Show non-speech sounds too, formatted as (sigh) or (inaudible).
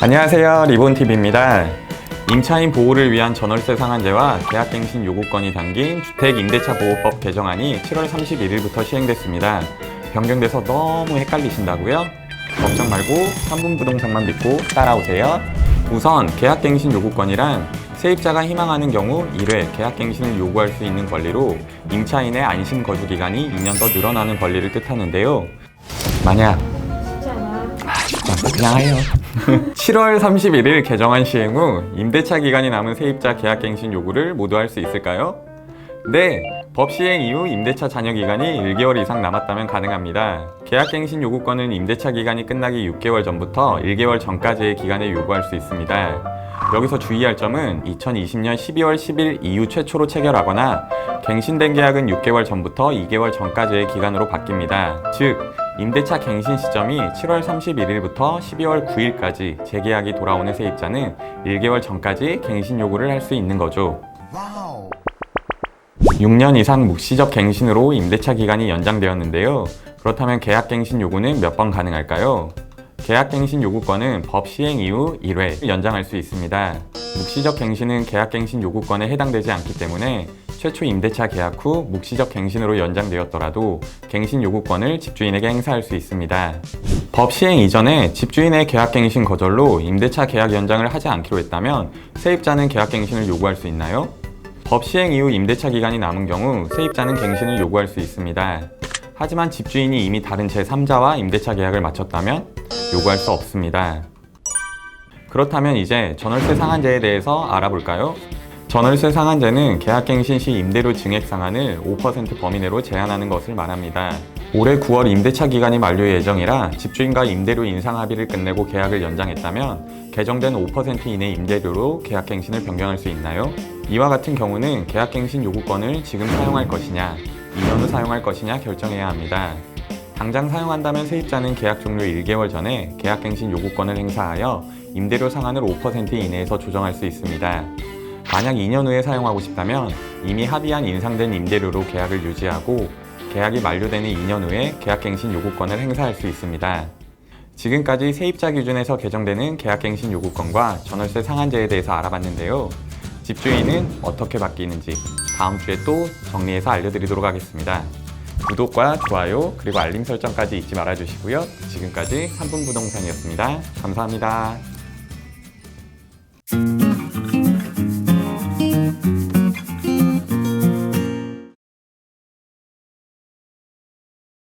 안녕하세요. 리본TV입니다. 임차인 보호를 위한 전월세 상한제와 계약갱신 요구권이 담긴 주택임대차보호법 개정안이 7월 31일부터 시행됐습니다. 변경돼서 너무 헷갈리신다고요? 걱정 말고 3분 부동산만 믿고 따라오세요. 우선 계약갱신 요구권이란 세입자가 희망하는 경우 1회 계약갱신을 요구할 수 있는 권리로 임차인의 안심 거주 기간이 2년 더 늘어나는 권리를 뜻하는데요. 만약 그냥 해요. (laughs) 7월 31일 개정안 시행 후 임대차 기간이 남은 세입자 계약갱신 요구를 모두 할 수 있을까요? 네, 법 시행 이후 임대차 잔여 기간이 1개월 이상 남았다면 가능합니다. 계약갱신 요구권은 임대차 기간이 끝나기 6개월 전부터 1개월 전까지의 기간에 요구할 수 있습니다. 여기서 주의할 점은 2020년 12월 10일 이후 최초로 체결하거나 갱신된 계약은 6개월 전부터 2개월 전까지의 기간으로 바뀝니다. 즉, 임대차 갱신 시점이 7월 31일부터 12월 9일까지 재계약이 돌아오는 세입자는 1개월 전까지 갱신 요구를 할 수 있는 거죠. 6년 이상 묵시적 갱신으로 임대차 기간이 연장되었는데요. 그렇다면 계약갱신 요구는 몇 번 가능할까요? 계약갱신 요구권은 법 시행 이후 1회 연장할 수 있습니다. 묵시적 갱신은 계약갱신 요구권에 해당되지 않기 때문에 최초 임대차 계약 후 묵시적 갱신으로 연장되었더라도 갱신 요구권을 집주인에게 행사할 수 있습니다. 법 시행 이전에 집주인의 계약 갱신 거절로 임대차 계약 연장을 하지 않기로 했다면 세입자는 계약 갱신을 요구할 수 있나요? 법 시행 이후 임대차 기간이 남은 경우 세입자는 갱신을 요구할 수 있습니다. 하지만 집주인이 이미 다른 제3자와 임대차 계약을 마쳤다면 요구할 수 없습니다. 그렇다면 이제 전월세 상한제에 대해서 알아볼까요? 전월세 상한제는 계약갱신 시 임대료 증액 상한을 5% 범위 내로 제한하는 것을 말합니다. 올해 9월 임대차 기간이 만료 예정이라 집주인과 임대료 인상 합의를 끝내고 계약을 연장했다면 개정된 5% 이내 임대료로 계약갱신을 변경할 수 있나요? 이와 같은 경우는 계약갱신 요구권을 지금 사용할 것이냐, 2년 후 사용할 것이냐 결정해야 합니다. 당장 사용한다면 세입자는 계약 종료 1개월 전에 계약갱신 요구권을 행사하여 임대료 상한을 5% 이내에서 조정할 수 있습니다. 만약 2년 후에 사용하고 싶다면 이미 합의한 인상된 임대료로 계약을 유지하고 계약이 만료되는 2년 후에 계약갱신 요구권을 행사할 수 있습니다. 지금까지 세입자 기준에서 개정되는 계약갱신 요구권과 전월세 상한제에 대해서 알아봤는데요. 집주인은 어떻게 바뀌는지 다음 주에 또 정리해서 알려드리도록 하겠습니다. 구독과 좋아요 그리고 알림 설정까지 잊지 말아주시고요. 지금까지 3분 부동산이었습니다. 감사합니다.